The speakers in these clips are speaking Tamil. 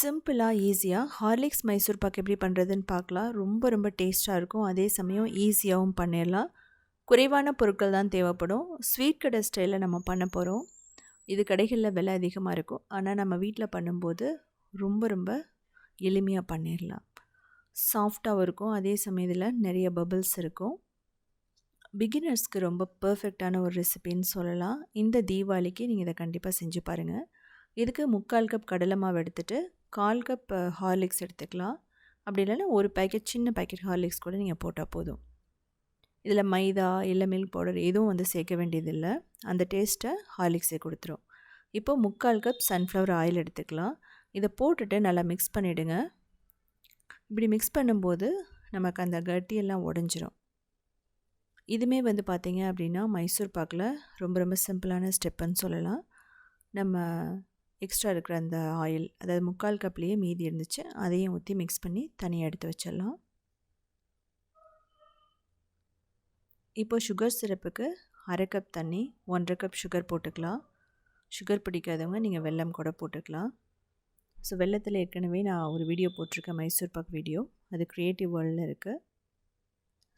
சிம்பிளாக ஈஸியாக ஹார்லிக்ஸ் மைசூர் பாக் எப்படி பண்ணுறதுன்னு பார்க்கலாம் ரொம்ப ரொம்ப டேஸ்ட்டாக இருக்கும். அதே சமயம் ஈஸியாகவும் பண்ணிடலாம். குறைவான பொருட்கள் தான் தேவைப்படும். ஸ்வீட் கடை ஸ்டைலில் நம்ம பண்ண போகிறோம் இது கடைகளில் விலை அதிகமாக இருக்கும். ஆனால் நம்ம வீட்டில் பண்ணும்போது ரொம்ப ரொம்ப எளிமையாக பண்ணிடலாம். சாஃப்டாகவும் இருக்கும். அதே சமயத்தில் நிறைய பபிள்ஸ் இருக்கும். பிகினர்ஸ்க்கு ரொம்ப பர்ஃபெக்டான ஒரு ரெசிபின்னு சொல்லலாம். இந்த தீபாவளிக்கு நீங்கள் இதை கண்டிப்பாக செஞ்சு பாருங்கள் இதுக்கு முக்கால் கப் கடலை மாவு எடுத்துகிட்டு கால் கப் ஹார்லிக்ஸ் எடுத்துக்கலாம். அப்படி இல்லைன்னா ஒரு பேக்கெட் சின்ன பேக்கெட் ஹார்லிக்ஸ் கூட நீங்கள் போட்டால் போதும். இதில் மைதா இல்லை மில்க் பவுடர் எதுவும் வந்து சேர்க்க வேண்டியதில்லை. அந்த டேஸ்ட்டை ஹார்லிக்ஸே கொடுத்துரும். இப்போ முக்கால் கப் சன்ஃப்ளவர் ஆயில் எடுத்துக்கலாம். இதை போட்டுட்டு நல்லா மிக்ஸ் பண்ணிவிடுங்க இப்படி மிக்ஸ் பண்ணும்போது நமக்கு அந்த கட்டியெல்லாம் உடஞ்சிரும். இதுவுமே வந்து பார்த்திங்க அப்படின்னா மைசூர் பாக்கில் ரொம்ப ரொம்ப சிம்பிளான ஸ்டெப்புன்னு சொல்லலாம். நம்ம எக்ஸ்ட்ரா இருக்கிற அந்த ஆயில் அதாவது முக்கால் கப்லேயே மீதி இருந்துச்சு. அதையும் ஊற்றி மிக்ஸ் பண்ணி தனியாக எடுத்து வச்சிடலாம். இப்போ சுகர் சிரப்புக்கு அரை கப் தண்ணி ஒன்றரை கப் சுகர் போட்டுக்கலாம். சுகர் பிடிக்காதவங்க நீங்கள் வெல்லம் கூட போட்டுக்கலாம். ஸோ வெள்ளத்தில் ஏற்கனவே நான் ஒரு வீடியோ போட்டிருக்கேன் மைசூர் பாக் வீடியோ அது க்ரியேட்டிவ் வேர்ல்டில் இருக்குது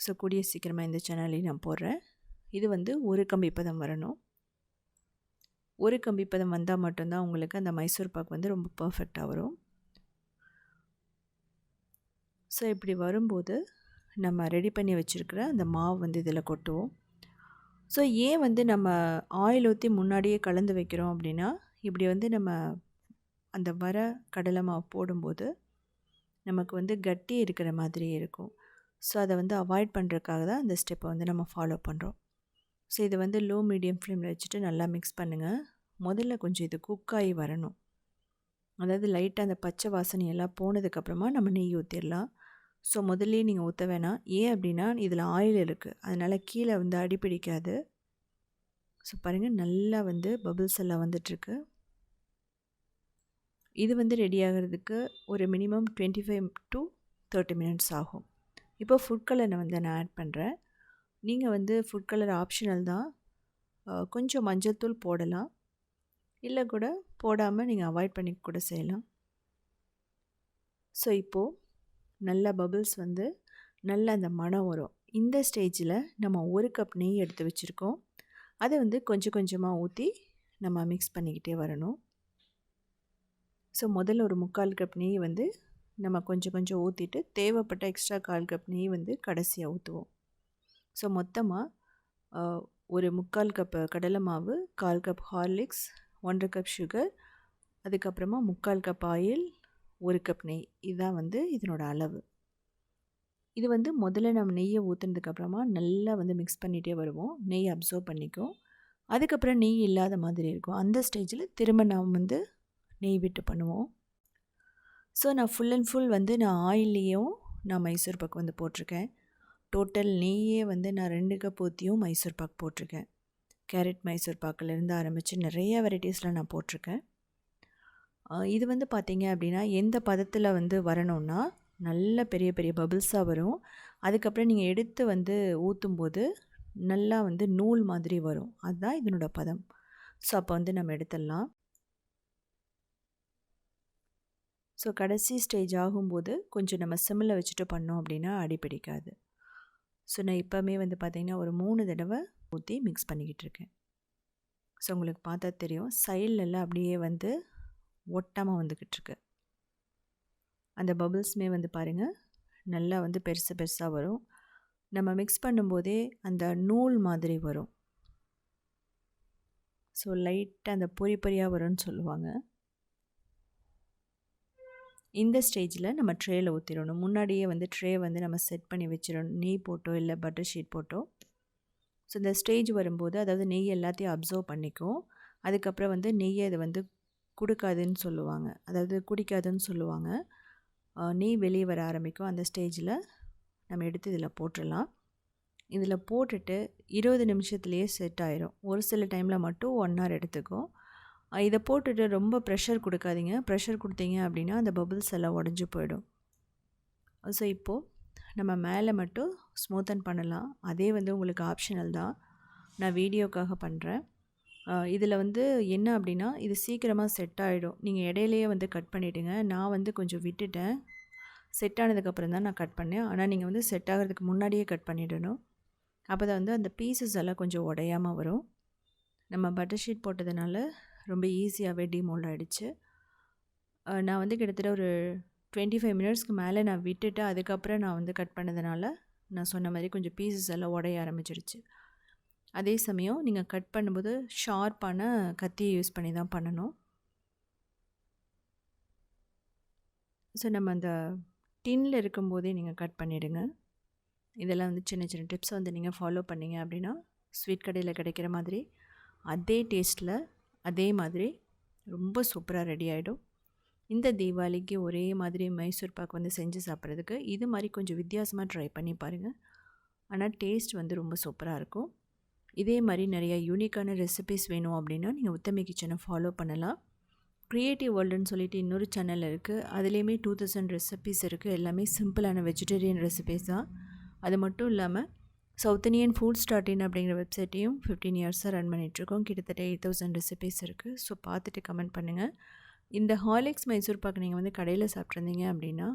ஸோ கூடிய சீக்கிரமாக இந்த சேனல்லையும் நான் போடுறேன். இது வந்து ஒரு கம்பி பதம் வரணும். ஒரு கம்பி பதம் வந்தால் மட்டும்தான் உங்களுக்கு அந்த மைசூர் பாக் வந்து ரொம்ப பர்ஃபெக்டாக வரும். ஸோ இப்படி வரும்போது நம்ம ரெடி பண்ணி வச்சுருக்கிற அந்த மாவு வந்து இதில் கொட்டுவோம். ஸோ ஏன் வந்து நம்ம ஆயில் ஊற்றி முன்னாடியே கலந்து வைக்கிறோம் அப்படின்னா இப்படி வந்து நம்ம அந்த வர கடலை மாவு போடும்போது நமக்கு வந்து கட்டி இருக்கிற மாதிரி இருக்கும். ஸோ அதை வந்து அவாய்ட் பண்ணுறதுக்காக தான் அந்த ஸ்டெப்பை வந்து நம்ம ஃபாலோ பண்ணுறோம் ஸோ இதை வந்து லோ மீடியம் ஃப்ளேமில் வச்சுட்டு நல்லா மிக்ஸ் பண்ணுங்கள் முதல்ல கொஞ்சம் இது குக்காகி வரணும். அதாவது லைட்டாக அந்த பச்சை வாசனையெல்லாம் போனதுக்கப்புறமா நம்ம நெய் ஊற்றிடலாம் ஸோ முதல்லையே நீங்கள் ஊற்ற வேணாம். ஏன் அப்படின்னா இதில் ஆயில் இருக்குது அதனால் கீழே வந்து அடிப்பிடிக்காது ஸோ பாருங்கள் நல்லா வந்து பபிள்ஸ் எல்லாம் வந்துட்டுருக்கு. இது வந்து ரெடி ஆகிறதுக்கு ஒரு minimum twenty five to thirty minutes ஆகும். இப்போ ஃபுட் கலரை வந்து நான் ஆட் பண்ணுறேன் நீங்கள் வந்து ஃபுட் கலர் ஆப்ஷனல் தான். கொஞ்சம் மஞ்சள் தூள் போடலாம். இல்லை கூட போடாமல் நீங்கள் அவாய்ட் பண்ணி கூட செய்யலாம். ஸோ இப்போது நல்ல பபிள்ஸ் வந்து நல்ல அந்த மனம் வரும். இந்த ஸ்டேஜில் நம்ம ஒரு கப் நெய் எடுத்து வச்சுருக்கோம். அதை வந்து கொஞ்சம் கொஞ்சமாக ஊற்றி நம்ம மிக்ஸ் பண்ணிக்கிட்டே வரணும். ஸோ முதல்ல ஒரு முக்கால் கப் நெய் வந்து நம்ம கொஞ்சம் கொஞ்சம் ஊற்றிட்டு தேவைப்பட்ட எக்ஸ்ட்ரா கால் கப் நெய் வந்து கடைசியாக ஊற்றுவோம் ஸோ மொத்தமாக ஒரு முக்கால் கப் கடலை மாவு கால் கப் ஹார்லிக்ஸ் ஒன்றரை கப் சுகர் அதுக்கப்புறமா முக்கால் கப் ஆயில் ஒரு கப் நெய். இதுதான் வந்து இதனோட அளவு. இது வந்து முதல்ல நம்ம நெய்யை ஊற்றுனதுக்கப்புறமா நல்லா வந்து மிக்ஸ் பண்ணிகிட்டே வருவோம். நெய் அப்சர்வ் பண்ணிக்கும் அதுக்கப்புறம் நெய் இல்லாத மாதிரி இருக்கும். அந்த ஸ்டேஜில் திரும்ப நாம் வந்து நெய் விட்டு பண்ணுவோம். ஸோ நான் ஃபுல் அண்ட் ஃபுல் வந்து நான் ஆயில்லையும் நான் மைசூர் பக்கம் வந்து போட்டிருக்கேன். டோட்டல் நெய்யே வந்து நான் ரெண்டு கப் ஊற்றியும் மைசூர் பாக் போட்டிருக்கேன். கேரட் மைசூர் பாக்கிலேருந்து ஆரம்பித்து நிறைய வெரைட்டிஸில் நான் போட்டிருக்கேன். இது வந்து பார்த்திங்க அப்படின்னா எந்த பதத்தில் வந்து வரணும்னா நல்ல பெரிய பெரிய பபிள்ஸாக வரும். அதுக்கப்புறம் நீங்கள் எடுத்து வந்து ஊற்றும்போது நல்லா வந்து நூல் மாதிரி வரும். அதுதான் இதனோட பதம். ஸோ அப்போ வந்து நம்ம எடுத்துடலாம். ஸோ கடைசி ஸ்டேஜ் ஆகும்போது கொஞ்சம் நம்ம சிம்மில் வச்சுட்டு பண்ணோம் அப்படின்னா அடிப்பிடிக்காது ஸோ நான் இப்போவுமே வந்து பார்த்திங்கன்னா ஒரு மூணு தடவை ஊற்றி மிக்ஸ் பண்ணிக்கிட்டு இருக்கேன். ஸோ உங்களுக்கு பார்த்தா தெரியும். சைட்லெல்லாம் அப்படியே வந்து ஒட்டாமல் வந்துக்கிட்டு இருக்கு. அந்த பபுள்ஸுமே வந்து பாருங்கள் நல்லா வந்து பெருசு பெருசாக வரும். நம்ம மிக்ஸ் பண்ணும்போதே அந்த நூல் மாதிரி வரும். ஸோ லைட்டாக அந்த பொறி பொறியாக வரும்னு சொல்லுவாங்க. இந்த ஸ்டேஜில் நம்ம ட்ரேயில் ஊற்றிடணும் முன்னாடியே வந்து ட்ரே வந்து நம்ம செட் பண்ணி வச்சிடணும் நெய் போட்டோ இல்லை பட்டர் ஷீட் போட்டோ. ஸோ இந்த ஸ்டேஜ் வரும்போது அதாவது நெய் எல்லாத்தையும் அப்சர்வ் பண்ணிக்கும் அதுக்கப்புறம் வந்து நெய்யை இதை வந்து கொடுக்காதுன்னு சொல்லுவாங்க. அதாவது குடிக்காதுன்னு சொல்லுவாங்க. நெய் வெளியே வர ஆரம்பிக்கும். அந்த ஸ்டேஜில் நம்ம எடுத்து இதில் போட்டுடலாம். இதில் போட்டுட்டு இருபது நிமிஷத்துலேயே செட் ஆயிரும். ஒரு சில டைமில் மட்டும் ஒன் ஹவர் எடுத்துக்கும். இதை போட்டுட்டு ரொம்ப ப்ரெஷர் கொடுக்காதீங்க. ப்ரெஷர் கொடுத்தீங்க அப்படின்னா அந்த பபுள்ஸ் எல்லாம் உடஞ்சி போயிடும். ஸோ இப்போது நம்ம மேலே மட்டும் ஸ்மூத்தன் பண்ணலாம். அதே வந்து உங்களுக்கு ஆப்ஷனல் தான். நான் வீடியோக்காக பண்ணுறேன் இதில் வந்து என்ன அப்படின்னா இது சீக்கிரமாக செட் ஆகிடும் நீங்கள் இடையிலேயே வந்து கட் பண்ணிவிடுங்க நான் வந்து கொஞ்சம் விட்டுட்டேன். செட் ஆனதுக்கப்புறம் தான் நான் கட் பண்ணேன். ஆனால் நீங்கள் வந்து செட் ஆகிறதுக்கு முன்னாடியே கட் பண்ணிடணும். அப்போ தான் வந்து அந்த பீசஸ் எல்லாம் கொஞ்சம் உடையாமல் வரும். நம்ம பட்டர் ஷீட் போட்டதுனால ரொம்ப ஈஸியாகவே டிமோல்ட் ஆகிடுச்சு நான் வந்து கிட்டத்தட்ட ஒரு டுவெண்ட்டி ஃபைவ் மினிட்ஸ்க்கு மேலே நான் விட்டுட்டு அதுக்கப்புறம் நான் வந்து கட் பண்ணதுனால நான் சொன்ன மாதிரி கொஞ்சம் பீசஸ் எல்லாம் உடைய ஆரம்பிச்சிருச்சு. அதே சமயம் நீங்கள் கட் பண்ணும்போது ஷார்ப்பான கத்தியை யூஸ் பண்ணி தான் பண்ணணும். ஸோ நம்ம அந்த டின்னில் இருக்கும்போதே நீங்கள் கட் பண்ணிவிடுங்க இதெல்லாம் வந்து சின்ன சின்ன டிப்ஸ் வந்து நீங்கள் ஃபாலோ பண்ணிங்க அப்படின்னா ஸ்வீட் கடையில் கிடைக்கிற மாதிரி அதே டேஸ்ட்டில் அதே மாதிரி ரொம்ப சூப்பராக ரெடி ஆகிடும் இந்த தீபாவளிக்கு ஒரே மாதிரி மைசூர் பாக் வந்து செஞ்சு சாப்பிட்றதுக்கு இது மாதிரி கொஞ்சம் வித்தியாசமாக ட்ரை பண்ணி பாருங்கள் ஆனால் டேஸ்ட் வந்து ரொம்ப சூப்பராக இருக்கும். இதே மாதிரி நிறையா யூனிக்கான ரெசிபிஸ் வேணும் அப்படின்னா நீங்கள் உத்தமி கிச்சனை ஃபாலோ பண்ணலாம். க்ரியேட்டிவ் வேர்ல்டுன்னு சொல்லிட்டு இன்னொரு சேனல் இருக்குது அதுலேயுமே டூ தௌசண்ட் ரெசிபிஸ் இருக்குது எல்லாமே சிம்பிளான வெஜிடேரியன் ரெசிபிஸ் தான். அது மட்டும் இல்லாமல் south Indian food start in அப்படிங்கிற வெப்சைட்டையும் ஃபிஃப்டீன் இயர்ஸாக ரன் பண்ணிகிட்ருக்கோம் கிட்டத்தட்ட எயிட் தௌசண்ட் ரெசிபிஸ் இருக்குது ஸோ பார்த்துட்டு கமெண்ட் பண்ணுங்கள் இந்த ஹாலிக்ஸ் மைசூர் பாக்கு நீங்கள் வந்து கடையில் சாப்பிட்ருந்தீங்க அப்படின்னா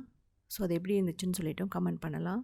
ஸோ அது எப்படி இருந்துச்சுன்னு சொல்லிவிட்டும் கமெண்ட் பண்ணலாம்.